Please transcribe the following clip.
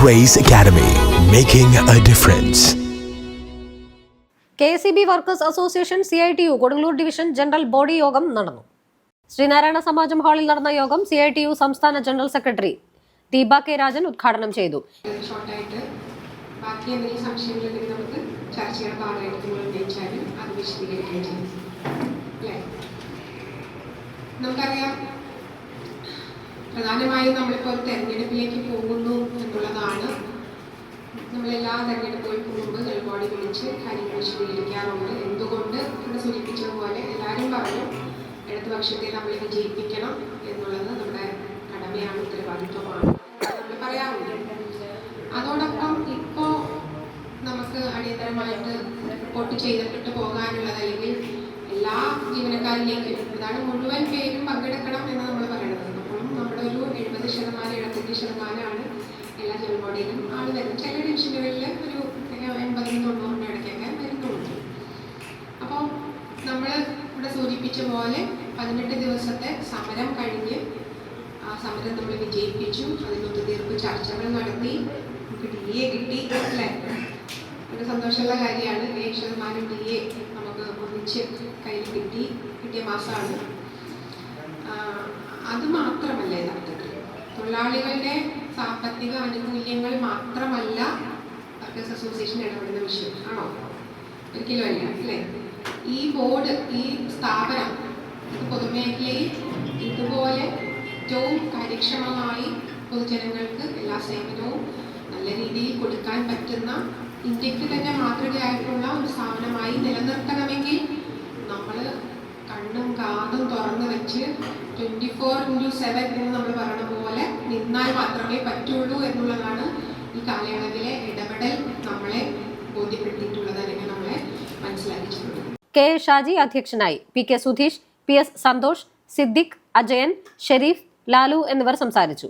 Grace academy making a difference K C B workers association C I T U Kodungallur division general body യോഗം നടന്നു. ശ്രീനാരായണ സമാജം ഹാളിൽ നടന്ന യോഗം C I T U സംസ്ഥാന general secretary Deepa K Rajan ഉദ്ഘാടനം ചെയ്തു. ബാക്കി എന്തെങ്കിലും സംശയങ്ങളുണ്ടെങ്കിൽ നമുക്ക് ചർച്ചയുടെ ഭാഗമായിട്ട് നിങ്ങൾ ഉന്നയിച്ചാൽ അത് വിശദീകരിക്കുകയും ചെയ്യും. അല്ലേ? നമുക്കറിയാം പ്രധാനമായും നമ്മളിപ്പോൾ തെരഞ്ഞെടുപ്പിലേക്ക് പോകുന്നു നമ്മളെല്ലാ തെരഞ്ഞെടുപ്പുകൾക്കും മുമ്പ് ഒരുപാട് വിളിച്ച് കാര്യങ്ങൾ വിശദീകരിക്കാറുണ്ട്. എന്തുകൊണ്ട് ഇവിടെ സൂചിപ്പിച്ചതുപോലെ എല്ലാവരും പറഞ്ഞു ഇടതുപക്ഷത്തെ നമ്മൾ വിജയിപ്പിക്കണം എന്നുള്ളത് നമ്മുടെ കടമയാണ് ഉത്തരവാദിത്വമാണ്. നമ്മൾ പറയാറുണ്ട്. അതോടൊപ്പം ഇപ്പോൾ നമുക്ക് അടിയന്തരമായിട്ട് റിപ്പോർട്ട് ചെയ്തിട്ട് പോകാനുള്ളത് അല്ലെങ്കിൽ എല്ലാ ജീവനക്കാരിലേക്കും അതാണ് മുഴുവൻ പേരും പങ്കെടുക്കണം എന്ന് നമ്മൾ പറയുന്നത്. അപ്പം നമ്മുടെ ഒരു എഴുപത് ശതമാനം എഴുപത്തഞ്ച് ശതമാനമാണ് എല്ലാ ജനബോഡിയിലും ആൾ വരുന്നത് ചില ഡിവിഷനുകളിൽ സൂചിപ്പിച്ച പോലെ പതിനെട്ട് ദിവസത്തെ സമരം കഴിഞ്ഞ് ആ സമരം നമ്മൾ വിജയിപ്പിച്ചു. അതിന് തീർപ്പ് ചർച്ചകൾ നടത്തി. നമുക്ക് ഡി എ കിട്ടി അല്ലേ? ഒരു സന്തോഷമുള്ള കാര്യമാണ്. ഏഴ് ശതമാനം ഡി എ നമുക്ക് ഒന്നിച്ച് കയ്യിൽ കിട്ടി കിട്ടിയ മാസമാണ് അത് മാത്രമല്ല യഥാർത്ഥത്തിൽ. തൊഴിലാളികളുടെ സാമ്പത്തിക ആനുകൂല്യങ്ങൾ മാത്രമല്ല വർക്കേഴ്സ് അസോസിയേഷൻ ഇടപെടുന്ന വിഷയം. ആണോ? ഒരിക്കലും അല്ല അല്ലേ? ഈ ബോർഡ് ഈ സ്ഥാപനം പൊതുമേഖലയിൽ ഇതുപോലെ ഏറ്റവും കാര്യക്ഷമമായി പൊതുജനങ്ങൾക്ക് എല്ലാ സേവനവും നല്ല രീതിയിൽ കൊടുക്കാൻ പറ്റുന്ന ഇന്ത്യയ്ക്ക് തന്നെ മാതൃകയായിട്ടുള്ള ഒരു സ്ഥാപനമായി നിലനിർത്തണമെങ്കിൽ നമ്മൾ കണ്ണും കാതും തുറന്നു വെച്ച് ട്വന്റി ഫോർ ഇന്റു സെവൻ എന്ന് നമ്മൾ പറയുന്ന പോലെ നിന്നാൽ മാത്രമേ പറ്റുള്ളൂ എന്നുള്ളതാണ് ഈ കാലയളവിലെ ഇടപെടൽ നമ്മളെ ബോധ്യപ്പെടുത്തിയിട്ടുള്ളത് അല്ലെങ്കിൽ നമ്മളെ മനസ്സിലാക്കിയിട്ടുള്ളത് കെ എ ഷാജി അധ്യക്ഷനായി. P K Sudheesh P S Santhosh Siddique Ajayan Sherif Lalu എന്നിവർ സംസാരിച്ചു.